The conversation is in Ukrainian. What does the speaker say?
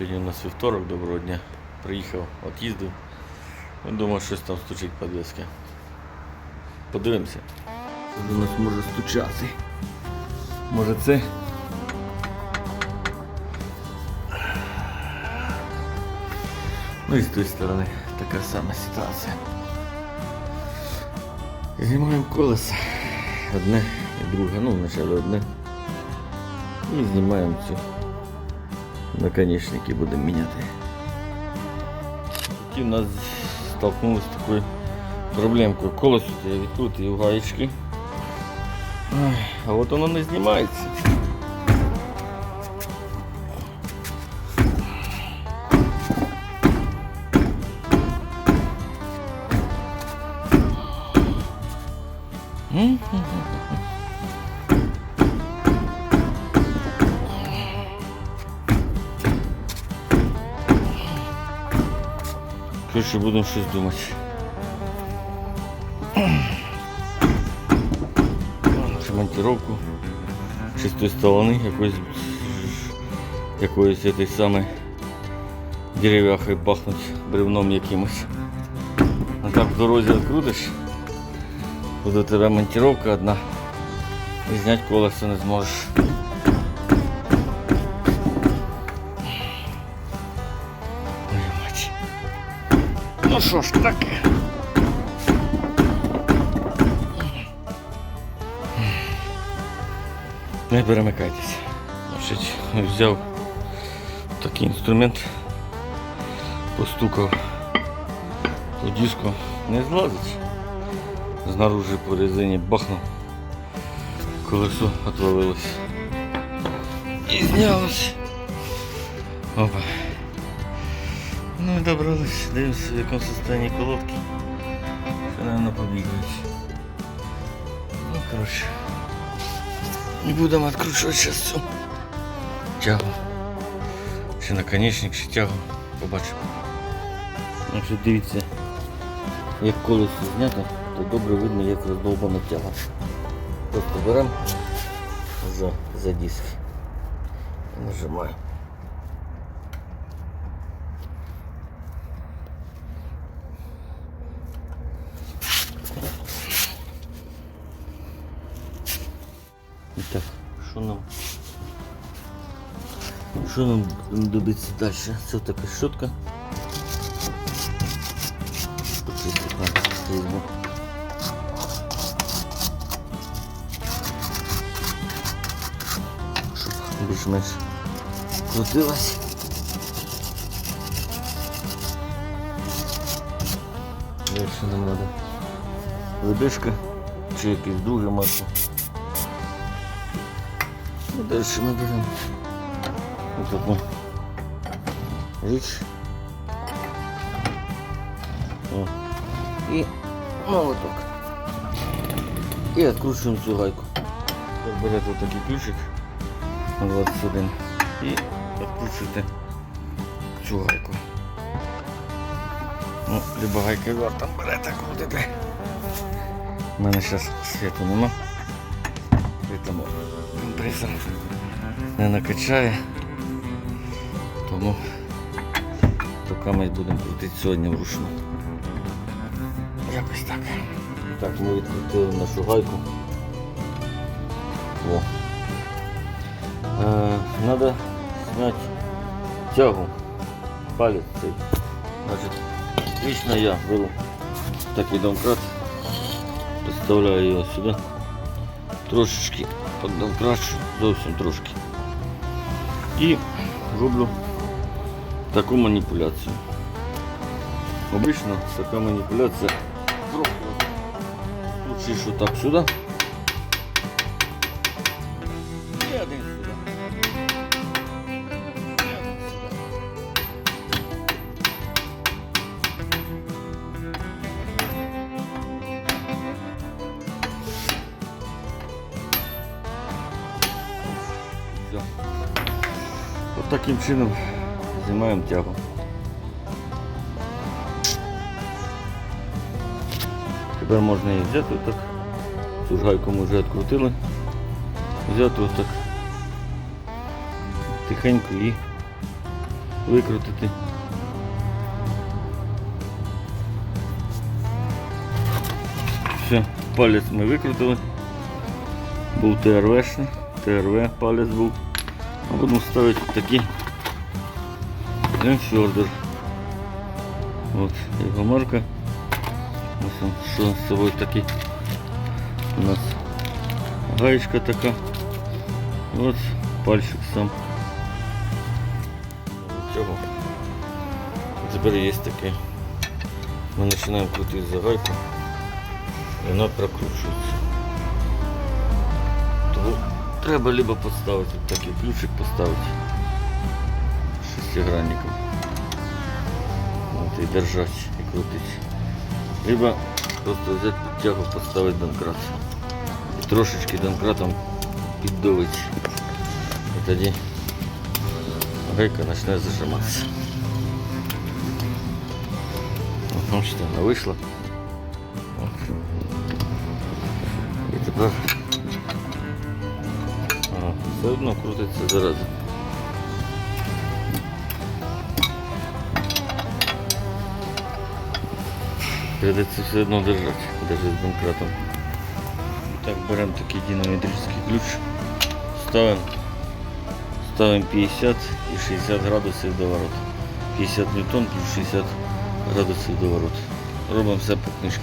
Сьогодні у нас вівторок, доброго дня. Приїхав, от їздив. Думав, щось там стучить підвіски. Подивимося. Що до нас може стучати? Може це? Ну і з тої сторони така сама ситуація. Знімаємо колеса. Одне і друге. Ну, вначале одне. І знімаємо цю. Наконечники будемо міняти. Ті в нас столкнулися з такою проблемкою. Колесо я відкрутив гаєчки. А от воно не знімається. М? Коротше, будемо щось думати. Монтировку, чи з тої сторони якоїсь якоїсь этой самої дерев'яхою пахнуть бревном якимось. А так в дорозі відкрутиш, буде у тебе монтировка одна і зняти колесо не зможеш. Ну що ж таке? Не перемикайтесь. Значить, взяв такий інструмент, постукав по диску, не злазить. Знаружи по резині бахнув, колесо отвалилось. І знялось. Опа. Ну і добрались, дивимося в якому состоянии колодки. Ще, наверное, побігають. Ну, коротше. Не будемо відкручувати зараз цю тягу. Чи наконечник, чи тягу. Побачимо. Якщо дивіться, як колесо знято, то добре видно, як роздовбана тяга. Просто беремо за, за диск і нажимаємо. Що нам? Що нам добиться далі? Це така щотка. Візьму. Щоб більш-менш крутилась. Далі нам треба лебешка чи якесь друге масло. І далі ми беремо ось таку річ. О. І молоток. І відкручуємо цю гайку. Берете такий ключик на 21 і відкручуєте цю гайку. Ну, либо гайка там берете, крутите. У мене зараз світу нема. Тому компресор не накачає. Тому поки ми будемо крутити сьогодні вручну. Якось так. Так, ми відкрутили нашу гайку. О. Е, надо зняти тягу. Палець цей. Значить, лично я беру такий домкрат, підставляю його сюди. Трошечки поддомкрачу, зовсім трошки. І роблю таку маніпуляцію. Обично така маніпуляція трохи тут чишу так сюди. Таким чином знімаємо тягу. Тепер можна її взяти отак. Цю ж гайку ми вже відкрутили. Взяти отак. Тихенько і викрутити. Все, палець ми викрутили. Був ТРВшний, ТРВ палець був. А будемо ставити такі Енфьордер. От його марка. Ось он, що з собою такий у нас гаєчка така. От пальчик сам. Цього. Тепер є таке. Ми починаємо крутити за гайку і вона прокручується. Тому треба либо поставити от такий ключик поставити шестигранником. Вот, и держать и крутить. Либо просто взять тягу, поставить донкрат. І трошечки домкратом піддовить. І тоді гайка почне зажиматися. От, Бачите, вона вийшла. От. І тепер ага, все одно крутиться зараза. Придеться все одно держати, навіть з домкратом. Так, беремо такий динамітричний ключ, ставимо, ставимо 50 і 60 градусів до ворот. 50 ньютон плюс 60 градусів до ворот. Робимо все по книжці.